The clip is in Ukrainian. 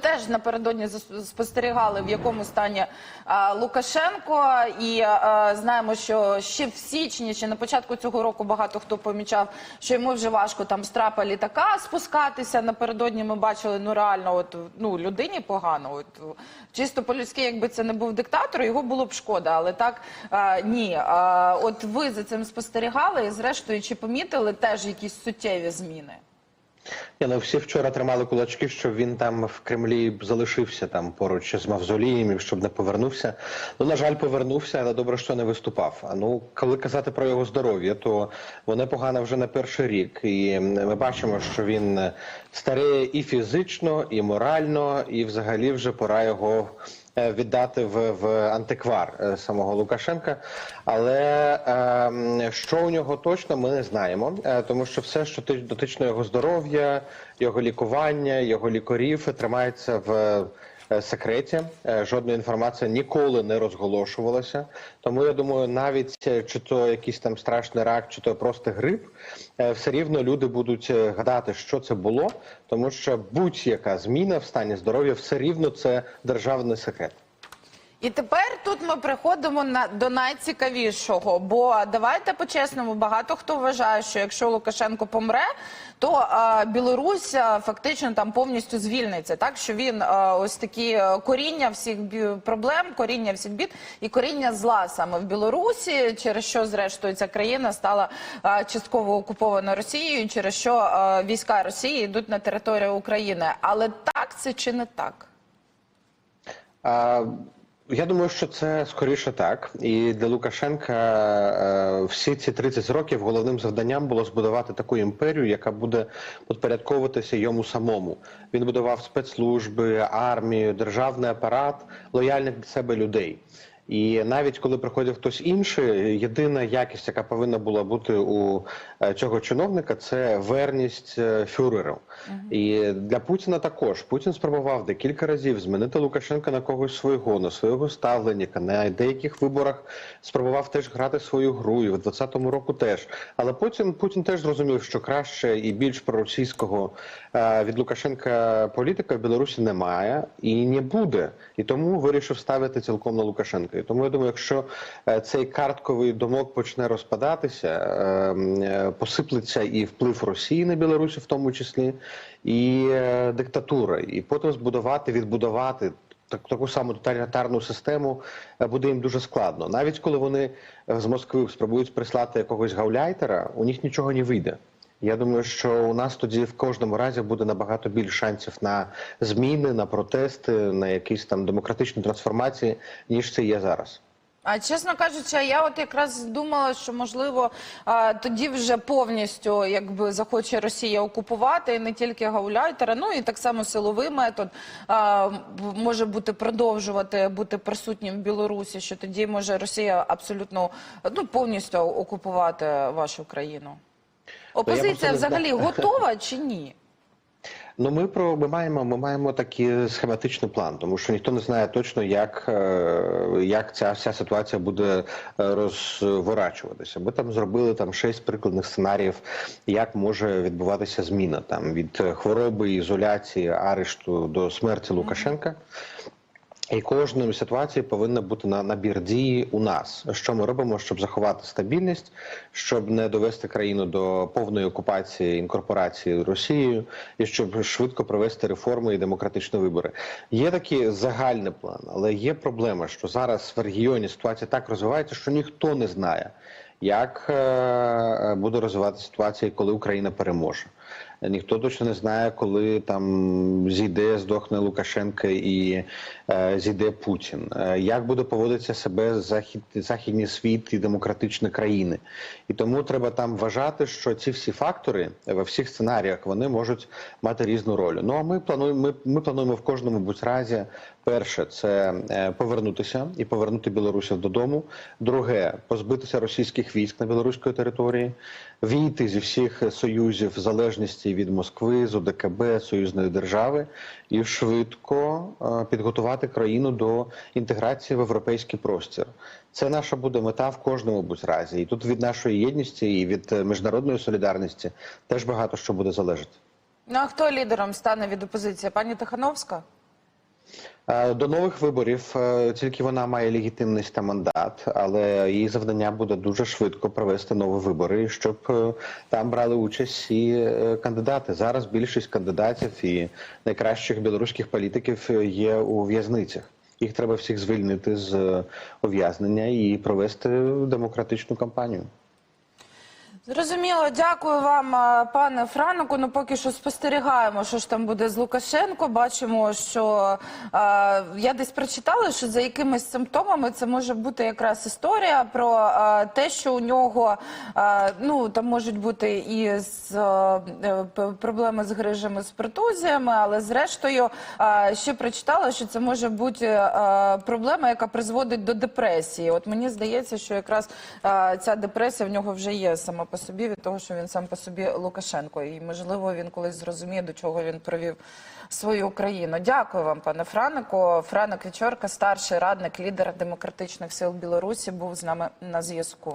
теж напередодні спостерігали, в якому стані Лукашенко, і знаємо, що ще в січні, ще на початку цього року багато хто помічав, що йому вже важко там з трапа літака спускатися. Напередодні ми бачили, ну реально, от ну людині погано. От чисто по-людськи, якби це не був диктатор, його було б шкода, але так ні. От ви за цим спостерігали, і зрештою, чи помітили теж якісь суттєві зміни? Ні, ну всі вчора тримали кулачки, щоб він там в Кремлі залишився там поруч з мавзолієм, щоб не повернувся. Ну на жаль, повернувся, але добре, що не виступав. А ну коли казати про його здоров'я, то воно погано вже на перший рік. І ми бачимо, що він старіє і фізично, і морально, і взагалі вже пора його. Е, Віддати в, в антиквар е, самого Лукашенка, але е, що у нього точно ми не знаємо, е, тому що все, що дотично його здоров'я, його лікування, його лікарів, тримається в секреті. Е, Жодна інформація ніколи не розголошувалася. Тому я думаю, навіть е, чи то якийсь там страшний рак, чи то просто грип, е, все рівно люди будуть е, гадати, що це було, тому що будь-яка зміна в стані здоров'я все рівно це державний секрет. І тепер тут ми приходимо на до найцікавішого. Бо давайте по-чесному, багато хто вважає, що якщо Лукашенко помре, то а, Білорусь а, фактично там повністю звільниться. Так що він а, ось такі коріння всіх проблем, коріння всіх бід і коріння зла саме в Білорусі, через що зрештою ця країна стала а, частково окупована Росією, через що а, війська Росії йдуть на територію України. Але так це чи не так? А, я думаю, що це скоріше так. І для Лукашенка е, всі ці 30 років головним завданням було збудувати таку імперію, яка буде підпорядковуватися йому самому. Він будував спецслужби, армію, державний апарат, лояльних до себе людей. І навіть коли приходив хтось інший, єдина якість, яка повинна була бути у е, цього чиновника, це верність е, фюреру. І для Путіна також Путін спробував декілька разів змінити Лукашенка на когось свого, на свого ставленника. На деяких виборах спробував теж грати свою гру. І в 20-му року теж. Але потім Путін теж зрозумів, що краще і більш проросійського е, від Лукашенка політика в Білорусі немає і не буде. І тому вирішив ставити цілком на Лукашенка. І тому я думаю, якщо е, цей картковий домок почне розпадатися, е, е, посиплеться і вплив Росії на Білорусі, в тому числі, і е, диктатура, і потім збудувати, відбудувати. Так, таку саму тоталітарну систему буде їм дуже складно. Навіть коли вони з Москви спробують прислати якогось гауляйтера, у них нічого не вийде. Я думаю, що у нас тоді в кожному разі буде набагато більше шансів на зміни, на протести, на якісь там демократичні трансформації, ніж це є зараз. А чесно кажучи, я от якраз думала, що можливо тоді вже повністю якби захоче Росія окупувати і не тільки гауляйтера, ну і так само силовий метод може бути продовжувати бути присутнім в Білорусі, що тоді може Росія абсолютно ну повністю окупувати вашу країну. Опозиція взагалі готова чи ні? Ну, ми про ми маємо, ми маємо такий схематичний план, тому що ніхто не знає точно, як, е, як ця вся ситуація буде е, розворачуватися. Ми там зробили там шість прикладних сценаріїв, як може відбуватися зміна там від хвороби, ізоляції, арешту до смерті Лукашенка. І кожної ситуації повинна бути на набір дії у нас. Що ми робимо, щоб заховати стабільність, щоб не довести країну до повної окупації інкорпорації Росією, і щоб швидко провести реформи і демократичні вибори. Є такий загальний план, але є проблема, що зараз в регіоні ситуація так розвивається, що ніхто не знає, як е, буде розвиватися ситуація, коли Україна переможе. Ніхто точно не знає, коли там зійде, здохне Лукашенко і е, зійде Путін. Е, як буде поводитися себе захід, західний світ і демократичні країни. І тому треба там вважати, що ці всі фактори во всіх сценаріях вони можуть мати різну роль. Ну а ми плануємо, ми, ми плануємо в кожному будь разі. Перше це е, повернутися і повернути білорусів додому. Друге позбитися російських військ на білоруської території, війти зі всіх союзів в залежності від Москви, з ОДКБ, союзної держави, і швидко е, підготувати країну до інтеграції в європейський простір. Це наша буде мета в кожному будь разі. І тут від нашої єдності і від е, міжнародної солідарності теж багато що буде залежати. Ну а хто лідером стане від опозиції? Пані Тихановська? Е, До нових виборів е, тільки вона має легітимність та мандат, але її завдання буде дуже швидко провести нові вибори, щоб е, там брали участь е, кандидати. Зараз більшість кандидатів і найкращих білоруських політиків є у в'язницях. Їх треба всіх звільнити з ув'язнення і провести демократичну кампанію. Зрозуміло, дякую вам, пане Франику. Ну поки що спостерігаємо, що ж там буде з Лукашенко. Бачимо, що а, я десь прочитала, що за якимись симптомами це може бути якраз історія про а, те, що у нього а, ну там можуть бути і з е, проблеми з грижами з протузіями, але зрештою а, ще прочитала, що це може бути а, проблема, яка призводить до депресії. От мені здається, що якраз а, ця депресія в нього вже є сама по собі від того, що він сам по собі Лукашенко, і можливо він колись зрозуміє, до чого він привів свою країну. Дякую вам, пане Франику. Франик Вічорка, старший радник, лідер демократичних сил Білорусі, був з нами на зв'язку.